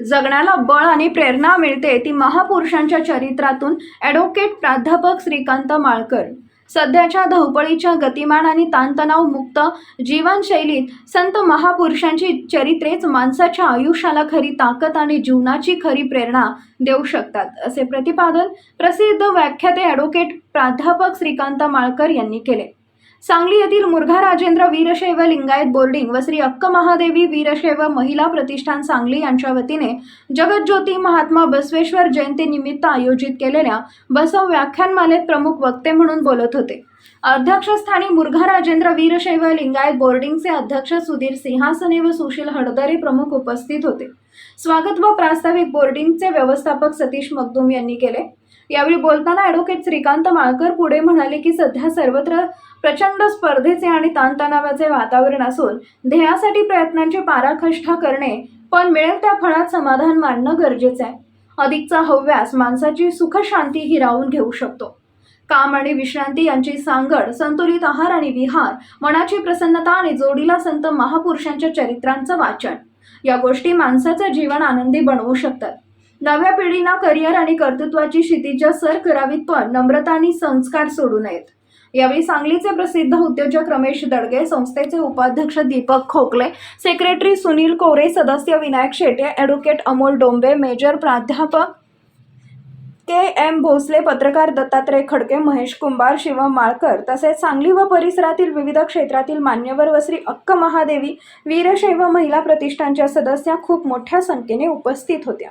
जगण्याला बळ आणि प्रेरणा मिळते ती महापुरुषांच्या चरित्रातून ॲडव्होकेट प्राध्यापक श्रीकांत माळकर. सध्याच्या धावपळीच्या गतिमान आणि ताणतणाव मुक्त जीवनशैलीत संत महापुरुषांची चरित्रेच माणसाच्या आयुष्याला खरी ताकद आणि जीवनाची खरी प्रेरणा देऊ शकतात असे प्रतिपादन प्रसिद्ध व्याख्याते ॲडव्होकेट प्राध्यापक श्रीकांत माळकर यांनी केले. सांगली येथील मुरघा राजेंद्र वीरशैव लिंगायत बोर्डिंग व श्री अक्क महादेवी वीरशैव महिला प्रतिष्ठान सांगली यांच्या वतीने जगज्योती महात्मा बसवेश्वर जयंतीनिमित्त आयोजित केलेल्या बसव व्याख्यानमालेत प्रमुख वक्ते म्हणून बोलत होते. अध्यक्षस्थानी मुरघा राजेंद्र वीरशैव लिंगायत बोर्डिंगचे अध्यक्ष सुधीर सिंहासने व सुशील हडदरे प्रमुख उपस्थित होते. स्वागत व प्रास्ताविक बोर्डिंगचे व्यवस्थापक सतीश मगदूम यांनी केले. यावेळी बोलताना ॲडव्होकेट श्रीकांत माळकर पुढे म्हणाले की सध्या सर्वत्र प्रचंड स्पर्धेचे आणि ताणतणावाचे वातावरण असून ध्येयासाठी प्रयत्नांची पाराखष्ठा करणे पण मिळेल त्या फळात समाधान मानणं गरजेचं आहे. अधिकचा हव्यास माणसाची सुखशांती हिरावून घेऊ शकतो. काम आणि विश्रांती यांची सांगड संतुलित आहार आणि विहार मनाची प्रसन्नता आणि जोडीला संत महापुरुषांच्या चरित्रांचं वाचन. या गोष्टी माणसाचं जीवन आनंदी बनवू शकतात. नव्या पिढीला करिअर आणि कर्तृत्वाची क्षितिजा सर करावीत पण नम्रता आणि संस्कार सोडू नयेत. यावेळी सांगलीचे प्रसिद्ध उद्योजक रमेश दडगे संस्थेचे उपाध्यक्ष दीपक खोकले सेक्रेटरी सुनील कोरे सदस्य विनायक शेटे ॲडव्होकेट अमोल डोंबे मेजर प्राध्यापक के एम भोसले पत्रकार दत्तात्रय खडके महेश कुंभार शिवम माळकर तसेच सांगली व परिसरातील विविध क्षेत्रातील मान्यवर व श्री अक्क महादेवी वीरशैव महिला प्रतिष्ठानच्या सदस्या खूप मोठ्या संख्येने उपस्थित होत्या.